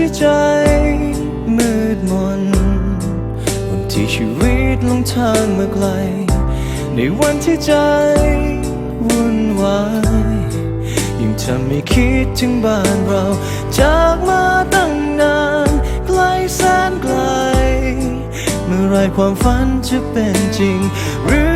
ที่ใจมืดมนวันที่ชีวิตลงทางมาไกล ในวันที่ใจวุ่นวายยิ่งทำให้คิดถึงบ้านเรา จากมาตั้งนานไกลแสนไกล เมื่อไรความฝันจะเป็นจริงหรือ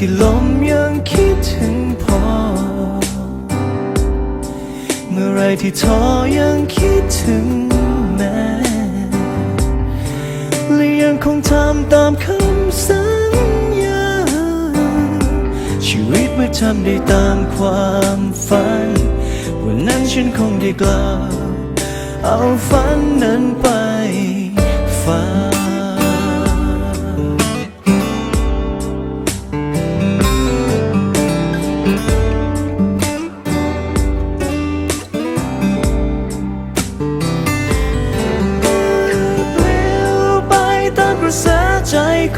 ที่ลมยังคิดถึงพอเมื่อไรที่ท้อยังคิดถึงแม่และยังคงทำตามคำสัญญา ชีวิตเมื่อทำได้ตามความฝัน วันนั้นฉันคงได้กล่าวเอาฝันนั้นไปฝัน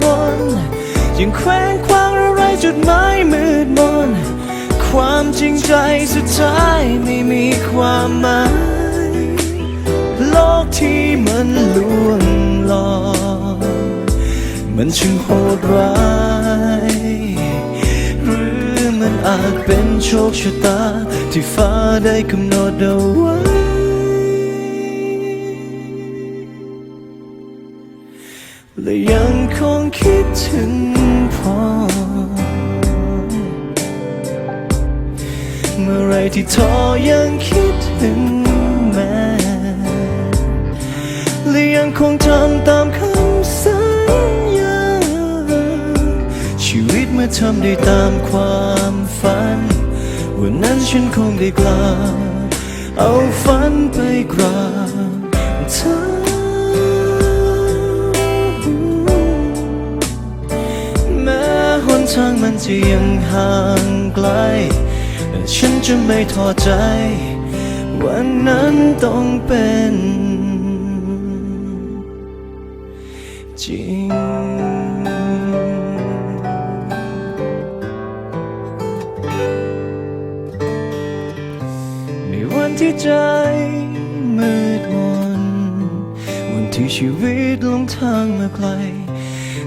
คนยังแคว้งคว้างอะไรจุดหมายมืดมน ความจริงใจสุดท้ายไม่มีความหมาย โลกที่มันลวงหลอกมันช่างโหดร้ายหรือมันอาจเป็นโชคชะตาที่ฟ้าได้กำหนดเอาไว้ และยังคงคิดถึงพ่อ เมื่อไรที่ท้อยังคิดถึงแม่และยังคงทำตามคำสัญญา ชีวิตเมื่อทำได้ตามความฝัน วันนั้นฉันคงได้กล่าเอาฝันไปกราบเธอ จะยังห่างไกลแต่ฉันจะไม่ท้อใจ วันนั้นต้องเป็น จริงในวันที่ใจมืดมนวันที่ชีวิตลงทางมาไกล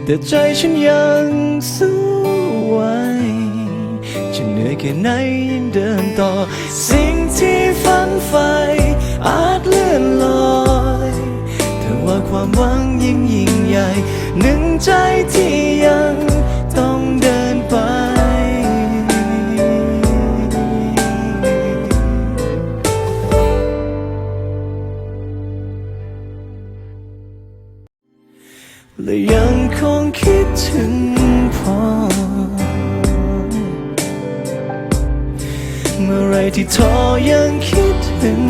แต่ใจฉันยังสู้ ไหวจะเหนื่อยแค่ไหนยังเดินต่อ สิ่งที่ฝันใฝ่อาจเลื่อนลอยแต่ว่าความหวังยิ่งยิ่งใหญ่ หนึ่งใจที่ยังต้องเดินไปและยังคงคิดถึง่ที่ท้อยังคิดถึง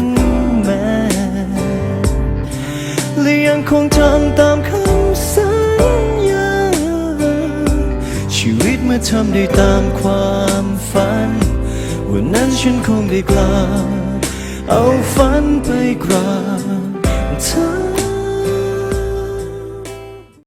แม่และยังคงทำตามคำสัญญา ชีวิตเมื่อทำได้ตามความฝัน วันนั้นฉันคงได้กล่าเอาฝันไปกราบเธอ